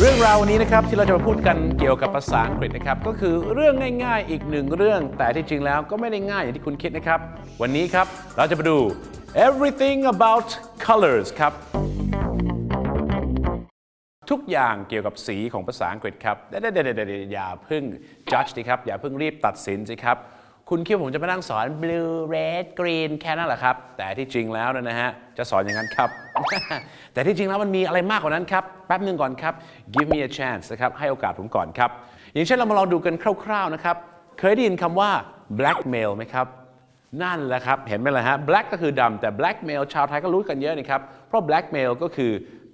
เรื่องราววันนี้นะครับที่เราจะมาพูดกันเกี่ยวกับภาษาอังกฤษนะครับก็คือเรื่องง่ายๆ อีกหนึ่งเรื่อง แต่ที่จริงแล้วก็ไม่ได้ง่ายอย่างที่คุณคิดนะครับ วันนี้ครับเราจะมาดู everything about colors ครับ ทุกอย่างเกี่ยวกับสีของภาษาอังกฤษครับเดี๋ยวๆๆๆอย่าเพิ่ง judge สิครับ อย่าเพิ่งรีบตัดสินสิครับ คุณคิดว่าผมจะมานั่งสอน blue red green แค่นั้นเหรอครับ แต่ที่จริงแล้วนยนะฮะ จะสอนอย่างนั้นครับ แต่ที่จริงแล้วมันมีอะไรมากกว่านั้นครับ แป๊บหนึ่งก่อนครับ give me a chance นะครับ ให้โอกาสผมก่อนครับ อย่างเช่นเรามาลองดูกันคร่าวๆนะครับ เคยได้ยินคำว่า blackmail ไหมครับ นั่นแหละครับ เห็นไหมล่ะฮะ black ก็คือดำแต่ blackmail ชาวไทยก็รู้กันเยอะนี่ครับ เพราะ blackmail ก็คือ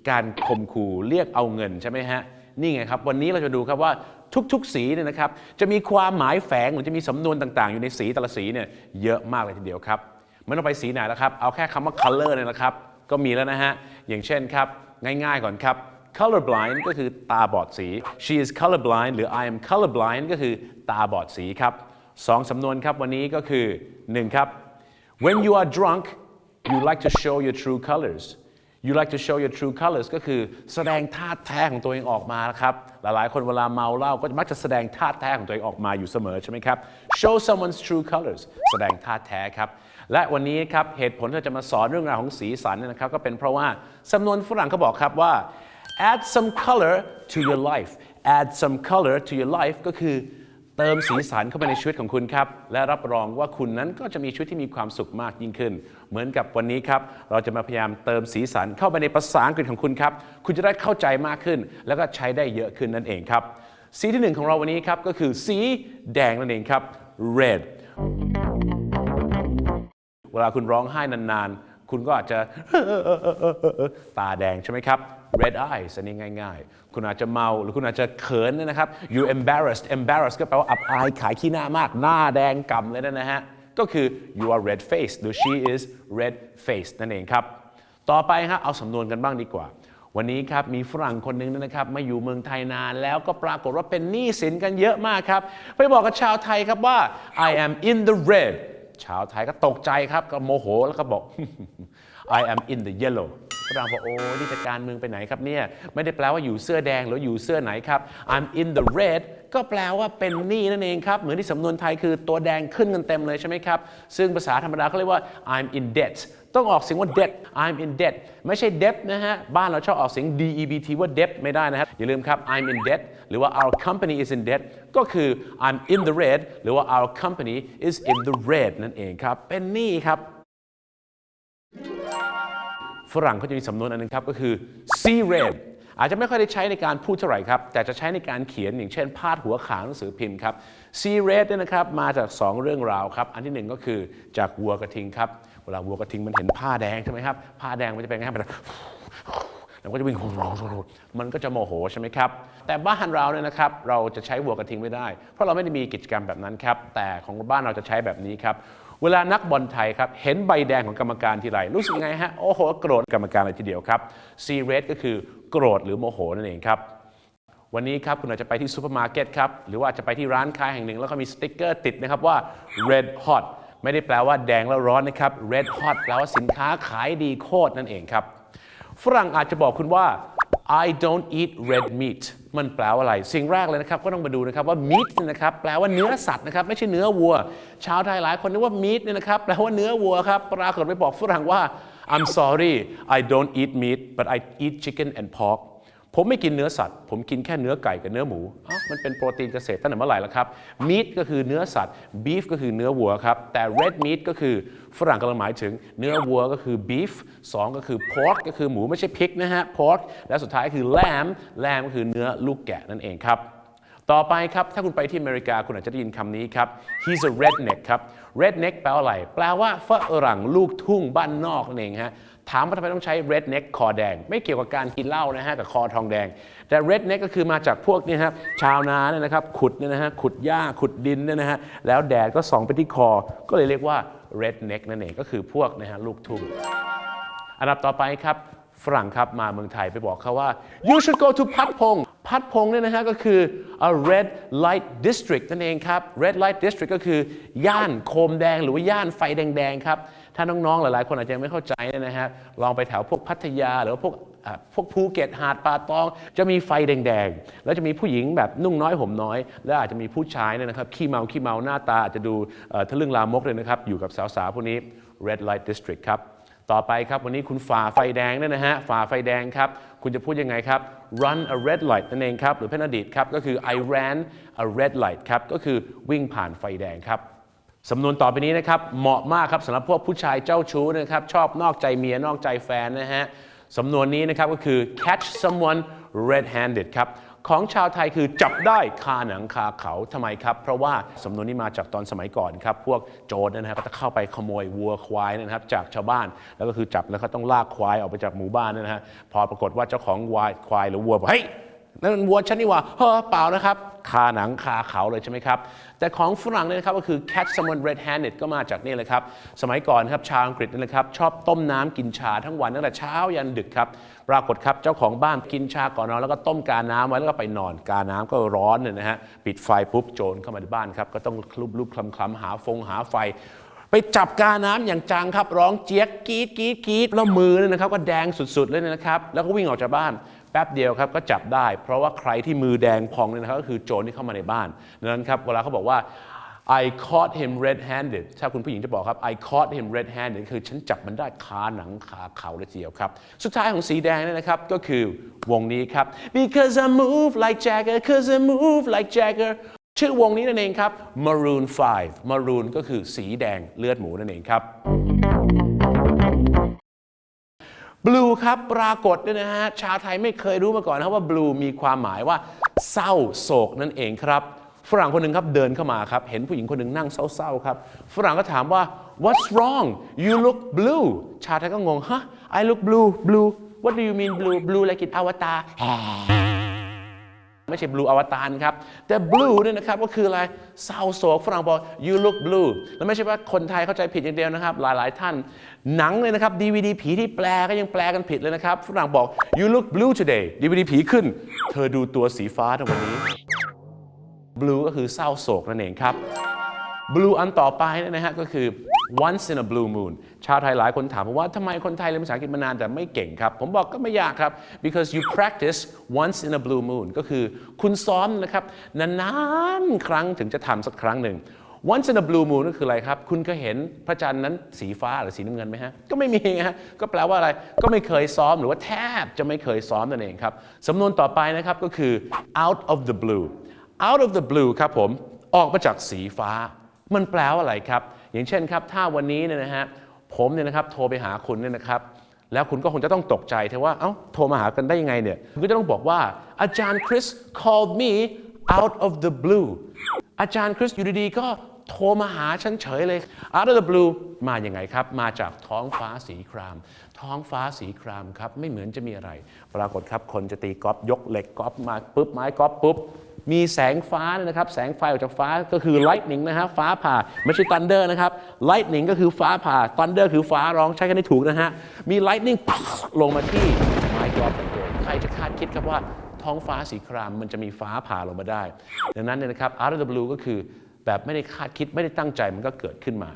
การข่มขู่เรียกเอาเงินใช่ไหมฮะ นี่ไงครับ วันนี้เราจะดูครับว่าทุกๆ สีเนี่ยนะครับ จะมีความหมายแฝงหรือจะมีสำนวนต่างๆ อยู่ในสีแต่ละสีเนี่ยเยอะมากเลยทีเดียวครับไม่ต้องไปสีไหนแล้วครับ เอาแค่คำว่า color เนี่ยนะครับ ก็มีแล้วนะฮะ อย่างเช่นครับ ง่ายๆก่อนครับ colorblind ก็คือตาบอดสี she is colorblind หรือ I am colorblind ก็คือตาบอดสีครับ สองสำนวนครับวันนี้ก็คือหนึ่งครับ when you are drunk you like to show your true colors you like to show your true colors ก็คือแสดงท่าแท้ของตัวเองออกมานะครับ หลายๆ คนเวลาเมาเหล้าก็มักจะแสดงท่าแท้ของตัวเองออกมาอยู่เสมอใช่ไหมครับ show someone's true colors แสดงท่าแท้ครับ และวันนี้ครับเหตุผลที่เราจะมาสอนเรื่องราวของสีสันเนยนะครับ ก็เป็นเพราะว่าสำนวนฝรั่งเขาบอกครับว่า add some color to your life add some color to your life ก็คือ เติมสีสันเข้าไปในชีวิตของคุณครับ และรับรองว่าคุณนั้นก็จะมีชีวิตที่มีความสุขมากยิ่งขึ้น เหมือนกับวันนี้ครับ เราจะมาพยายามเติมสีสันเข้าไปในภาษาอังกฤษของคุณครับ คุณจะได้เข้าใจมากขึ้น แล้วก็ใช้ได้เยอะขึ้นนั่นเองครับ สีที่หนึ่งของเราวันนี้ครับก็คือสีแดงนั่นเองครับ red เวลาคุณร้องไห้นานๆ คุณก็อาจจะตาแดงใช่ไหมครับ red eyes อันนี้ง่าย ๆ คุณอาจจะเมาหรือคุณอาจจะเขินเนี่ยนะครับ you embarrassed embarrassed ก็แปลว่าอับอายขายขี้หน้ามาก หน้าแดงกำเลยนะฮะ ก็คือ you are red faced หรือ she is red faced นั่นเองครับ ต่อไปฮะเอาสำนวนกันบ้างดีกว่า วันนี้ครับมีฝรั่งคนหนึ่งนะครับมาอยู่เมืองไทยนานแล้วก็ปรากฏว่าเป็นหนี้สินกันเยอะมากครับ ไปบอกกับชาวไทยครับว่า I am in the red ชาวไทยก็ตกใจครับก็โมโหแล้วก็บอก I am in the yellow ฝรั่งบอกโอ้นี่จะการเมืองไปไหนครับเนี่ยไม่ได้แปลว่าอยู่เสื้อแดงหรืออยู่เสื้อไหนครับ I'm in the red ก็แปลว่าเป็นหนี้นั่นเองครับ เหมือนที่สำนวนไทยคือตัวแดงขึ้นกันเต็มเลยใช่ไหมครับ ซึ่งภาษาธรรมดาเขาเรียกว่า I'm in debt ต้องออกเสียงว่า debt I'm in debt ไม่ใช่ debt นะฮะ บ้านเราชอบออกเสียง debt ว่า debt ไม่ได้นะครับ อย่าลืมครับ I'm in debt หรือว่า our company is in debt ก็คือ I'm in the red หรือว่า our company is in the red นั่นเองครับ เป็นหนี้ครับ ฝรั่งเขาจะมีสำนวนอันนึงครับก็คือ see red อาจจะไม่ค่อยได้ใช้ในการพูดเท่าไหร่ครับ แต่จะใช้ในการเขียนอย่างเช่น พาดหัวข่าวหนังสือพิมพ์ครับ see red เนี่ยนะครับมาจาก 2 เรื่องราวครับ อันที่หนึ่งก็คือจากวัวกระทิงครับ เวลาวัวกระทิงมันเห็นผ้าแดงใช่ไหมครับ ผ้าแดงมันจะเป็นไงครับมันจะแล้วก็จะวิ่งมันก็จะโมโหใช่ไหมครับ แต่บ้านเราเนี่ยนะครับ เราจะใช้วัวกระทิงไม่ได้ เพราะเราไม่ได้มีกิจกรรมแบบนั้นครับ แต่ของบ้านเราจะใช้แบบนี้ครับ เวลานักบอลไทยครับ เห็นใบแดงของกรรมการทีไรรู้สึกไงฮะ โอ้โห โกรธกรรมการเลยทีเดียวครับ see red ก็คือโกรธหรือโมโหนั่นเองครับ วันนี้ครับคุณอาจจะไปที่ซูเปอร์มาร์เก็ตครับ หรือว่าจะไปที่ร้านค้าแห่งหนึ่ง แล้วก็มีสติ๊กเกอร์ติดนะครับว่า red hot ไม่ได้แปลว่าแดงแล้วร้อนนะครับ red hot แปลว่าสินค้าขายดีโคตรนั่นเองครับฝรั่งอาจจะบอกคุณว่า I don't eat red meat มันแปลว่าอะไร สิ่งแรกเลยนะครับ ก็ต้องมาดูนะครับว่า meat นะครับ แปลว่าเนื้อสัตว์นะครับ ไม่ใช่เนื้อวัว ชาวไทยหลายคนนึกว่า meat เนี่ยนะครับ แปลว่าเนื้อวัวครับ ปรากฏไปบอกฝรั่งว่า I'm sorry I don't eat meat but I eat chicken and pork ผมไม่กินเนื้อสัตว์ ผมกินแค่เนื้อไก่กับเนื้อหมูอ้าวมันเป็นโปรตีนเกษตรตั้งแต่เมื่อไหร่แล้วครับ meat ก็คือเนื้อสัตว์ beef ก็คือเนื้อวัวครับ แต่ red meat ก็คือฝรั่งกำลังหมายถึงเนื้อวัวก็คือ beef สองก็คือ pork ก็คือหมูไม่ใช่พริกนะฮะ pork และสุดท้ายคือ lamb lamb ก็คือเนื้อลูกแกะนั่นเองครับต่อไปครับ ถ้าคุณไปที่อเมริกาคุณอาจจะได้ยินคำนี้ครับ he's a redneck ครับ redneck แปลว่าอะไร แปลว่าฝรั่งลูกทุ่งบ้านนอกนั่นเองฮะ ถามว่าทำไมต้องใช้ redneck คอแดง ไม่เกี่ยวกับการกินเหล้านะฮะกับคอทองแดง แต่ redneck ก็คือมาจากพวกนี่ครับชาวนาเนี่ยนะครับขุดเนี่ยนะฮะขุดหญ้าขุดดินเนี่ยนะฮะแล้วแดดก็ส่องไปที่คอ ก็เลยเรียกว่า redneck นั่นเองก็คือพวกนะฮะลูกทุ่งอันดับต่อไปครับฝฝรั่งครับมาเมืองไทยไปบอกเขาว่า you should go to พัดพงพัดพงเนี่ยนะฮะก็คือ a red light district นั่นเองครับ red light district ก็คือย่านโคมแดงหรือว่าย่านไฟแดงๆครับ ถ้าน้องๆหลายๆ คนอาจจะยังไม่เข้าใจเนี่ยนะฮะลองไปแถวพวกพัทยาหรือว่าพวกพวกภูเก็ตหาดป่าตอง จะมีไฟแดงๆ แล้วจะมีผู้หญิงแบบนุ่งน้อยห่มน้อย และอาจจะมีผู้ชายเนี่ยนะครับขี้เมาขี้เมาหน้าตาอาจจะดูเอ่อทะลึ่งลามกเลยนะครับ อยู่กับสาวๆพวกนี้ red light district ครับต่อไปครับวันนี้คุณฝ่าไฟแดงเนี่ยนะฮะฝ่าไฟแดงครับ คุณจะพูดยังไงครับ run a red light นั่นเองครับ หรือเป็นอดีตครับ ก็คือ I ran a red light ครับ ก็คือวิ่งผ่านไฟแดงครับ สำนวนต่อไปนี้นะครับเหมาะมากครับสำหรับพวกผู้ชายเจ้าชู้นะครับชอบนอกใจเมียนอกใจแฟนนะฮะสำนวนนี้นะครับก็คือ catch someone red-handed ครับของชาวไทยคือจับได้คาหนังคาเขาทำไมครับ เพราะว่าสำนวนนี้มาจากตอนสมัยก่อนครับ พวกโจรนะครับก็จะเข้าไปขโมยวัวควายนะครับ จากชาวบ้านแล้วก็คือจับแล้วก็ต้องลากควายออกไปจากหมู่บ้านนะฮะพอปรากฏว่าเจ้าของวายควายหรือวัวบอกเฮ้ย นั่นมันวัวฉันนี่ว่าเฮ้อเปล่านะครับคาหนังคาเขาเลยใช่ไหมครับ แต่ของฝรั่งเนี่ยนะครับก็คือ catch someone red handed ก็มาจากนี่เลยครับ สมัยก่อนครับชาวอังกฤษนี่นะครับชอบต้มน้ำกินชาทั้งวันตั้งแต่เช้ายันดึกครับ ปรากฏครับเจ้าของบ้านกินชาก่อนนอนแล้วก็ต้มกาน้ำไว้แล้วก็ไปนอน กาน้ำก็ร้อนเนี่ยนะฮะปิดไฟปุ๊บโจรเข้ามาในบ้านครับก็ต้องคลุบลุบคลำคลำหาฟงหาไฟไปจับกาน้ำอย่างจังครับ ร้องเจี๊ยกกรีดกรีดกรีดแล้วมือเนี่ยนะครับ ก็แดงสุดๆเลยนะครับ แล้วก็วิ่งออกจากบ้าน แป๊บเดียวครับก็จับได้ เพราะว่าใครที่มือแดงพองเนี่ยนะครับก็คือโจรที่เข้ามาในบ้านดังนั้นครับเวลาเขาบอกว่า I caught him red-handed ถ้าคุณผู้หญิงจะบอกครับ I caught him red-handed คือฉันจับมันได้คาหนังขาเขาเลยทีเดียวครับ สุดท้ายของสีแดงเนี่ยนะครับ ก็คือวงนี้ครับ because I move like Jagger because I move like Jagger ชื่อวงนี้นั่นเองครับ Maroon 5 Maroon ก็คือสีแดงเลือดหมูนั่นเองครับ บลูครับปรากฏเนี่ยนะฮะชาวไทยไม่เคยรู้มาก่อนนะว่าบลูมีความหมายว่า เศร้าโศกนั่นเองครับ ฝรั่งคนหนึ่งครับเดินเข้ามาครับเห็นผู้หญิงคนหนึ่งนั่งเศร้าๆครับฝรั่งก็ถามว่า what's wrong you look blue ชาวไทยก็งงฮะ I look blue blue what do you mean blue blue like in avatar ไม่ใช่ blue อวตารครับ แต่ blue เนี่ยนะครับก็คืออะไรเศร้าโศกฝรั่งบอก you look blue แล้วไม่ใช่ว่าคนไทยเข้าใจผิดอย่างเดียวนะครับ หลาย ๆ ท่าน หนังเลยนะครับ DVD ผีที่แปลก็ยังแปลกันผิดเลยนะครับฝรั่งบอก you look blue today DVD ผีขึ้น เธอดูตัวสีฟ้าในวันนี้ blue ก็คือเศร้าโศกนั่นเองครับ blue อันต่อไปนยนะฮะก็คือ once in a blue moon ชาวไทยหลายคนถามผมว่าทำไมคนไทยเรียนภาษาอังกฤษมานานแต่ไม่เก่งครับ ผมบอกก็ไม่ยากครับ because you practice once in a blue moon ก็คือคุณซ้อมนะครับนานๆครั้งถึงจะทำสักครั้งหนึ่ง once in a blue moon ก็คืออะไรครับ คุณเคยเห็นพระจันทร์นั้นสีฟ้าหรือสีน้ำเงินไหมฮะ ก็ไม่มีฮะ ก็แปลว่าอะไร ก็ไม่เคยซ้อมหรือว่าแทบจะไม่เคยซ้อมนั่นเองครับ สำนวนต่อไปนะครับก็คือ out of the blue out of the blue ครับผม ออกมาจากสีฟ้า มันแปลว่าอะไรครับ อย่างเช่นครับถ้าวันนี้เนี่ยนะฮะผมเนี่ยนะครับโทรไปหาคุณเนี่ยนะครับแล้วคุณก็คงจะต้องตกใจเทว่าเอ้าโทรมาหากันได้ยังไงเนี่ยคุณก็จะต้องบอกว่าอาจารย์คริส called me out of the blue อาจารย์คริสอยู่ดีๆก็โทรมาหาฉันเฉยเลย out of the blue มาอย่างไงครับ มาจากท้องฟ้าสีคราม ท้องฟ้าสีครามครับ ไม่เหมือนจะมีอะไร ปรากฏครับคนจะตีกอล์ฟยกเหล็กกอล์ฟมาปุ๊บไม้กอล์ฟปุ๊บ มีแสงฟ้านะครับ แสงไฟออกจากฟ้าก็คือ lightning นะฮะฟ้าผ่าไม่ใช่ thunder นะครับ lightning ก็คือฟ้าผ่า thunder คือฟ้าร้องใช้กันได้ถูกนะฮะ มี lightning ลงมาที่ไม้กอล์ฟของตัวใครจะคาดคิดครับว่าท้องฟ้าสีครามมันจะมีฟ้าผ่าลงมาได้ ดังนั้นเนี่ยนะครับ out of the blue ก็คือแบบไม่ได้คาดคิดไม่ได้ตั้งใจมันก็เกิดขึ้นมา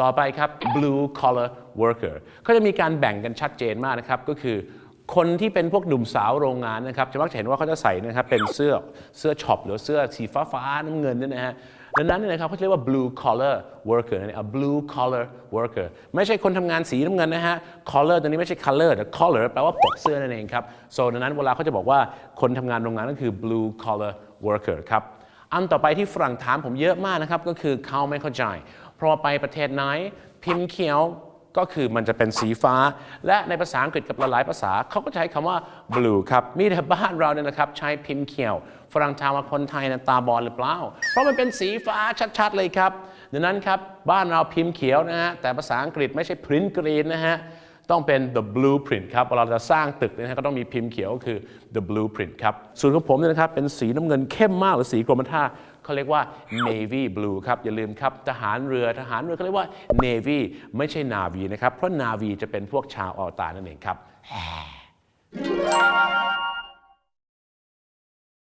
ต่อไปครับ blue collar worker เขาจะมีการแบ่งกันชัดเจนมากนะครับก็คือ คนที่เป็นพวกหนุ่มสาวโรงงานนะครับจะมักจะเห็นว่าเขาจะใส่นะครับเป็นเสื้อเสื้อช็อปหรือเสื้อสีฟ้าฟ้าๆน้ำเงินเนี่ยนะฮะดังนั้นเนี่ยนะครับเขาจะเรียกว่า blue collar worker นั่นเอง a blue collar worker ไม่ใช่คนทำงานสีน้ำเงินนะฮะ collar ตัวนี้ไม่ใช่ color แต่ collar แปลว่าปกเสื้อนั่นเองครับ so ดังนั้นเวลาเขาจะบอกว่าคนทำงานโรงงานก็คือ blue collar worker ครับอันต่อไปที่ฝรั่งถามผมเยอะมากนะครับก็คือเขาไม่เข้าใจ เพราะไปประเทศไหน พิมพ์เขียว ก็คือมันจะเป็นสีฟ้า และในภาษาอังกฤษกับหลายๆภาษาเขาก็ใช้คำว่า blue ครับ มีแต่บ้านเราเนี่ยนะครับ ใช้พิมพ์เขียว ฝรั่งชามว่าคนไทยนะตาบอดหรือเปล่า เพราะมันเป็นสีฟ้าชัด ๆ เลยครับดังนั้นครับ บ้านเราพิมพ์เขียวนะฮะแต่ภาษาอังกฤษไม่ใช่ print green นะฮะ ต้องเป็น the blueprint ครับเวลาเราจะสร้างตึกนะฮะก็ต้องมีพิมพ์เขียวก็คือ the blueprint ครับส่วนของผมเนี่ยนะครับเป็นสีน้ำเงินเข้มมากหรือสีกรมท่าเขาเรียกว่า navy blue ครับ อย่าลืมครับ ทหารเรือทหารเรือเขาเรียกว่า navy ไม่ใช่ navy นะครับ เพราะ navy จะเป็นพวกชาวออตานั่นเองครับ